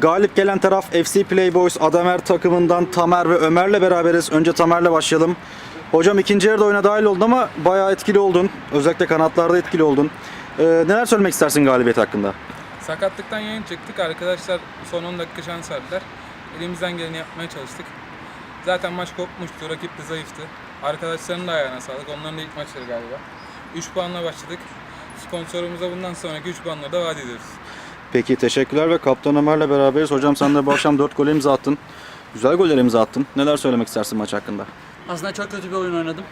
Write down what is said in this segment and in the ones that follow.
Galip gelen taraf FC Playboys Adamer takımından Tamer ve Ömer'le beraberiz. Önce Tamer'le başlayalım. Hocam ikinci yarıda oyuna dahil oldun ama bayağı etkili oldun. Özellikle kanatlarda etkili oldun. Ee, neler söylemek istersin galibiyet hakkında? Sakatlıktan yayın çıktık. Arkadaşlar son 10 dakika şans verdiler. Elimizden geleni yapmaya çalıştık. Zaten maç kopmuştu. Rakip de zayıftı. Arkadaşların da ayağına sağlık. Onların da ilk maçları galiba. 3 puanla başladık. Sponsorumuza bundan sonraki 3 puanları da vaat ediyoruz. Peki teşekkürler ve Kaptan Ömer'le beraberiz. Hocam sen de bu akşam 4 gol imza attın. Güzel goller imza attın. Neler söylemek istersin maç hakkında? Aslında çok kötü bir oyun oynadım.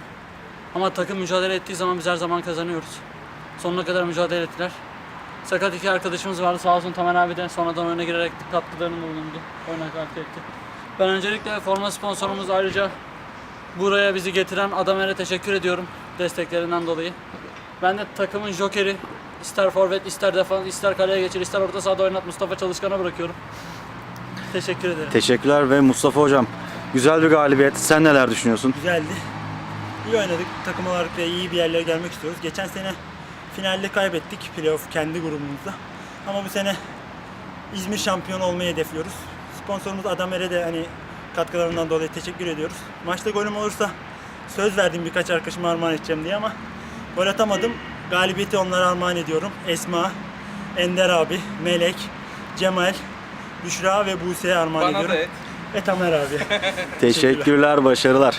Ama takım mücadele ettiği zaman biz her zaman kazanıyoruz. Sonuna kadar mücadele ettiler. Sakat iki arkadaşımız vardı. Sağ olsun Tamer abi de sonradan oyuna girerek katkılarını bulundu. Oyuna katkı etti. Ben öncelikle forma sponsorumuz ayrıca buraya bizi getiren Adamer'e teşekkür ediyorum desteklerinden dolayı. Ben de takımın jokeri ister forvet, ister defans, ister kaleye geçir, ister orta sahada oynat Mustafa Çalışkan'a bırakıyorum. Teşekkür ederim. Teşekkürler ve Mustafa Hocam. Güzel bir galibiyet. Sen neler düşünüyorsun? Güzeldi. İyi oynadık. Takım olarak da iyi bir yerlere gelmek istiyoruz. Geçen sene finalde kaybettik playoff kendi grubumuzda. Ama bu sene İzmir şampiyonu olmayı hedefliyoruz. Sponsorumuz Adamer'e de hani katkılarından dolayı teşekkür ediyoruz. Maçta golüm olursa söz verdim birkaç arkadaşıma armağan edeceğim diye ama gol atamadım. Galibiyeti onlara armağan ediyorum. Esma, Ender abi, Melek, Cemal, Büşra ve Buse'ye armağan Bana da ediyorum. et. Ve Tamer abi. Teşekkürler, başarılar.